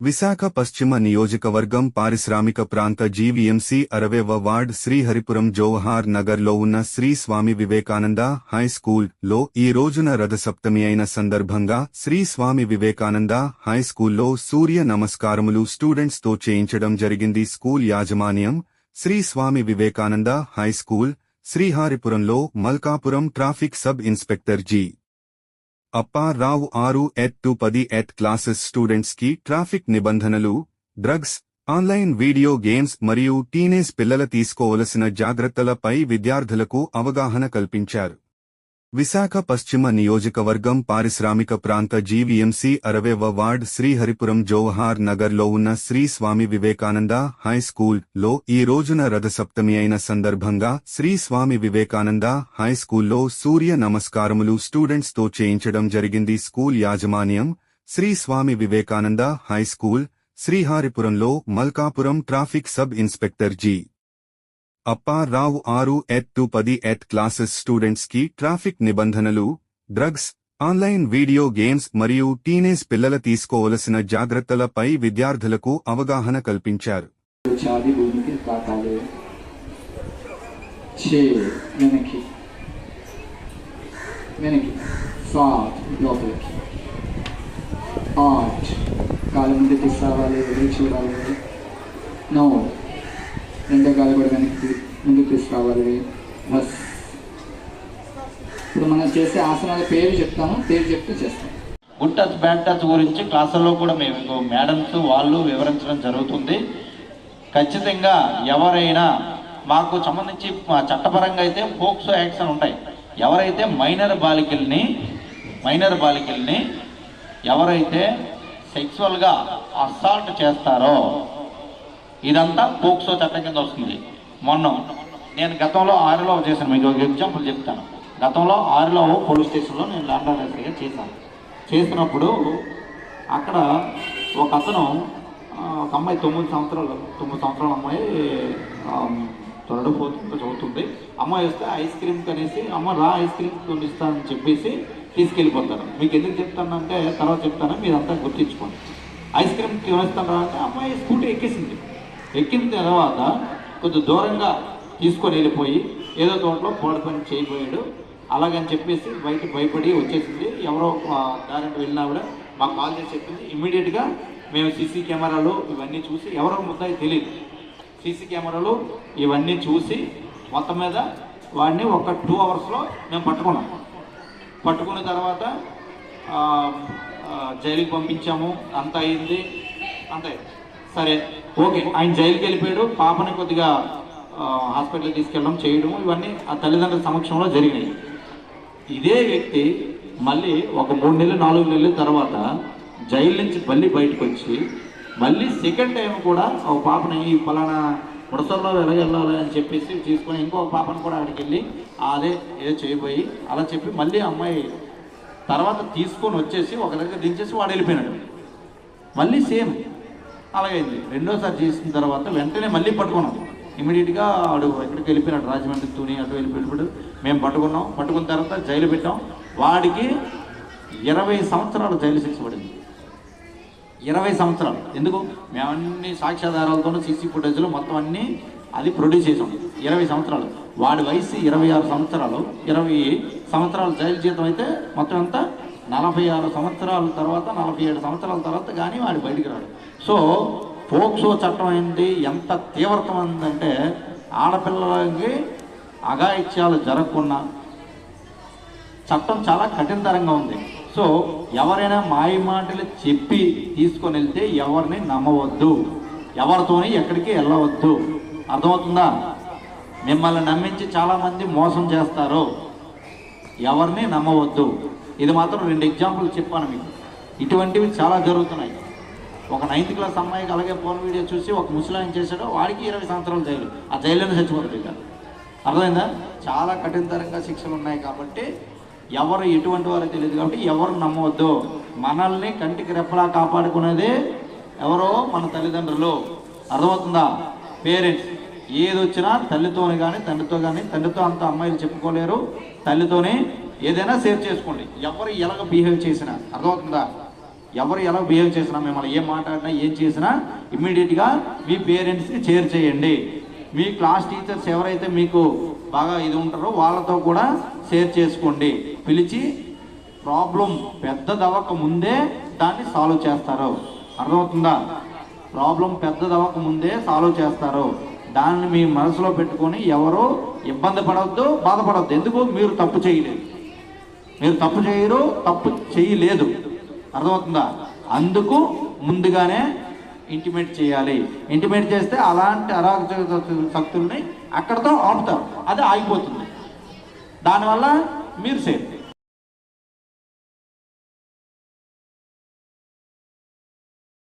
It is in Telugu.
విశాఖ పశ్చిమ నియోజకవర్గం పారిశ్రామిక ప్రాంత జీవీఎంసీ అరవేవ వార్డ్ శ్రీహరిపురం జోవహార్ నగర్లో ఉన్న శ్రీ స్వామి వివేకానంద హై స్కూల్లో ఈ రోజున రథసప్తమి అయిన సందర్భంగా శ్రీ స్వామి వివేకానంద హై స్కూల్లో సూర్య నమస్కారములు స్టూడెంట్స్తో చేయించడం జరిగింది. స్కూల్ యాజమాన్యం Shri Swami Vivekananda high school శ్రీహారిపురంలో Malkapuram traffic sub inspector G. Apparao ఆరు ఎట్ టు పది ఎట్ క్లాసెస్ స్టూడెంట్స్కి ట్రాఫిక్ నిబంధనలు డ్రగ్స్ ఆన్లైన్ వీడియో గేమ్స్ మరియు టీనేజ్ పిల్లల తీసుకోవలసిన జాగ్రత్తలపై విద్యార్థులకు అవగాహన కల్పించారు. విశాఖ పశ్చిమ నియోజకవర్గం పారిశ్రామిక ప్రాంత జీవీఎంసీ అరవేవ వార్డ్ శ్రీహరిపురం జోవహార్ నగర్లో ఉన్న శ్రీ స్వామి వివేకానంద హై స్కూల్లో ఈ రోజున రథసప్తమి అయిన సందర్భంగా శ్రీ స్వామి వివేకానంద హై స్కూల్లో సూర్య నమస్కారములు స్టూడెంట్స్తో చేయించడం జరిగింది. స్కూల్ యాజమాన్యం Shri Swami Vivekananda high school శ్రీహారిపురంలో Malkapuram traffic sub inspector G. Apparao ఆరు ఎట్ టు పది ఎట్ క్లాసెస్ స్టూడెంట్స్కి ట్రాఫిక్ నిబంధనలు డ్రగ్స్ ఆన్లైన్ వీడియో గేమ్స్ మరియు టీనేజ్ పిల్లల తీసుకోవలసిన జాగ్రత్తలపై విద్యార్థులకు అవగాహన కల్పించారు. చావి ముందు వెళ్ళి చూడాలి. నో. రెండో కాలు కూడా వెనక్కి ముందుకు తీసుకురావాలి బస్. ఇప్పుడు మనం చేసే ఆసనాల పేరు చెప్తాము. పేరు చెప్తే చేస్తాం. గుడ్ టచ్ బ్యాడ్ టచ్ గురించి క్లాసుల్లో కూడా మేము ఇంకో మేడమ్స్ వాళ్ళు వివరించడం జరుగుతుంది. ఖచ్చితంగా ఎవరైనా మాకు సంబంధించి మా చట్టపరంగా అయితే పోక్సో యాక్షన్ ఉంటాయి. ఎవరైతే మైనర్ బాలికల్ని మైనర్ బాలికల్ని ఎవరైతే సెక్సువల్గా అసాల్ట్ చేస్తారో ఇదంతా పోక్సో చట్టం కింద వస్తుంది. మొన్న నేను గతంలో ఆరులో చేశాను. మీకు ఒక ఎగ్జాంపుల్ చెప్తాను. గతంలో ఆరులో పోలీస్ స్టేషన్లో నేను ల్యాండ్ ఆర్డర్గా చేశాను. చేసినప్పుడు అక్కడ ఒక అతను ఒక అమ్మాయి తొమ్మిది సంవత్సరాలు తొమ్మిది సంవత్సరాల అమ్మాయి త్వరలో పోతుంది చదువుతుంది. అమ్మాయి వస్తే ఐస్ క్రీమ్ కనేసి అమ్మ రా ఐస్ క్రీమ్ కొనిస్తానని చెప్పేసి తీసుకెళ్ళిపోతారు. మీకు ఎందుకు చెప్తానంటే తర్వాత చెప్తాను మీరంతా గుర్తించుకోండి. ఐస్ క్రీమ్ కొనిస్తాను రా అంటే అమ్మాయి స్కూటీ ఎక్కేసింది. ఎక్కిన తర్వాత కొంచెం దూరంగా తీసుకొని వెళ్ళిపోయి ఏదో తోటలో పోడ పని చేయబోయాడు. అలాగని చెప్పేసి బయట భయపడి వచ్చేసింది. ఎవరో దారంటే వెళ్ళినా కూడా మాకు కాల్ చేసి చెప్పింది. ఇమ్మీడియట్గా మేము సీసీ కెమెరాలు ఇవన్నీ చూసి ఎవరో ముద్దాయి తెలియదు సీసీ కెమెరాలు ఇవన్నీ చూసి మొత్తం మీద వాడిని ఒక టూ అవర్స్లో మేము పట్టుకున్నాం. పట్టుకున్న తర్వాత జైలుకి పంపించాము. అంత అయింది. అంతే సరే ఓకే ఆయన జైలుకి వెళ్ళిపోయాడు పాపని కొద్దిగా హాస్పిటల్కి తీసుకెళ్ళడం చేయడం ఇవన్నీ ఆ తల్లిదండ్రుల సమక్షంలో జరిగినాయి. ఇదే వ్యక్తి మళ్ళీ ఒక మూడు నెలలు నాలుగు నెలల తర్వాత జైలు నుంచి మళ్ళీ బయటకు వచ్చి మళ్ళీ సెకండ్ టైం కూడా ఒక పాపని ఈ ఫలానా ముడసల్లో వెళ్ళగెళ్ళాలి అని చెప్పేసి తీసుకొని ఇంకో పాపను కూడా అక్కడికి వెళ్ళి అదే ఏదో చేయబోయి అలా చెప్పి మళ్ళీ అమ్మాయి తర్వాత తీసుకొని వచ్చేసి ఒక దగ్గర దించేసి వాడు వెళ్ళిపోయినాడు. మళ్ళీ సేమ్. అలాగైంది. రెండోసారి చేసిన తర్వాత వెంటనే మళ్ళీ పట్టుకున్నాం. ఇమీడియట్గా వాడు ఎక్కడికి వెళ్ళిపోయినాడు రాజమండ్రి తూని అటు వెళ్ళిపోయినప్పుడు మేము పట్టుకున్నాం. పట్టుకున్న తర్వాత జైలు పెట్టాం. వాడికి ఇరవై సంవత్సరాలు జైలు శిక్ష పడింది. ఇరవై సంవత్సరాలు. ఎందుకు? మేము సాక్ష్యాధారాలతోనూ సీసీ ఫుటేజ్లో మొత్తం అన్నీ అది ప్రొడ్యూస్ చేసాం. ఇరవై సంవత్సరాలు. వాడి వయసు ఇరవై ఆరు సంవత్సరాలు. ఇరవై సంవత్సరాలు జైలు జీతం అయితే మొత్తం అంతా నలభై ఆరు సంవత్సరాల తర్వాత నలభై ఏడు సంవత్సరాల తర్వాత కానీ వాడు బయటికి రాడు. సో పోక్సో చట్టం ఏంటి? ఎంత తీవ్రతమైందంటే ఆడపిల్లలకి అఘాయిత్యాలు జరగకుండా చట్టం చాలా కఠినతరంగా ఉంది. సో ఎవరైనా మాయమాటలు చెప్పి తీసుకొని వెళ్తే ఎవరిని నమ్మవద్దు. ఎవరితోని ఎక్కడికి వెళ్ళవద్దు. అర్థమవుతుందా? మిమ్మల్ని నమ్మించి చాలామంది మోసం చేస్తారు. ఎవరిని నమ్మవద్దు. ఇది మాత్రం రెండు ఎగ్జాంపుల్ చెప్పాను మీకు. ఇటువంటివి చాలా జరుగుతున్నాయి. ఒక నైన్త్ క్లాస్ అమ్మాయికి అలాగే ఫోన్ వీడియో చూసి ఒక ముసలాయన చేశాడో వాడికి ఇరవై సంవత్సరాలు జైలు. ఆ జైల్లోనే చచ్చిపోతుంది ఇక. అర్థమైందా? చాలా కఠినతరంగా శిక్షలు ఉన్నాయి కాబట్టి ఎవరు ఎటువంటి వారో తెలియదు కాబట్టి ఎవరు నమ్మవద్దు. మనల్ని కంటికి రెప్పలా కాపాడుకునేదే ఎవరో మన తల్లిదండ్రులు. అర్థమవుతుందా? పేరెంట్స్. ఏది వచ్చినా తల్లితోనే కానీ తండ్రితో కానీ తండ్రితో అంత అమ్మాయిలు చెప్పుకోలేరు. తల్లితోనే ఏదైనా సేవ్ చేసుకోండి. ఎవరు ఎలాగ బిహేవ్ చేసినా అర్థమవుతుందా? ఎవరు ఎలా బిహేవ్ చేసినా మిమ్మల్ని ఏం మాట్లాడినా ఏం చేసినా ఇమ్మీడియట్గా మీ పేరెంట్స్కి షేర్ చేయండి. మీ క్లాస్ టీచర్స్ ఎవరైతే మీకు బాగా ఇది ఉంటారో వాళ్ళతో కూడా షేర్ చేసుకోండి. పిలిచి ప్రాబ్లం పెద్దదవ్వక ముందే దాన్ని సాల్వ్ చేస్తారు. అర్థమవుతుందా? ప్రాబ్లం పెద్దదవ్వక ముందే సాల్వ్ చేస్తారు. దాన్ని మీ మనసులో పెట్టుకొని ఎవరు ఇబ్బంది పడవద్దు బాధపడవద్దు ఎందుకు? మీరు తప్పు చేయలేదు. మీరు తప్పు చేయరు తప్పు చేయలేదు. అర్థమవుతుందా? అందుకు ముందుగానే ఇంటిమేట్ చేయాలి. ఇంటిమేట్ చేస్తే అలాంటి అరాచక శక్తుల్ని అక్కడతో ఆపుతారు. అది ఆగిపోతుంది. దానివల్ల మీరు సేఫ్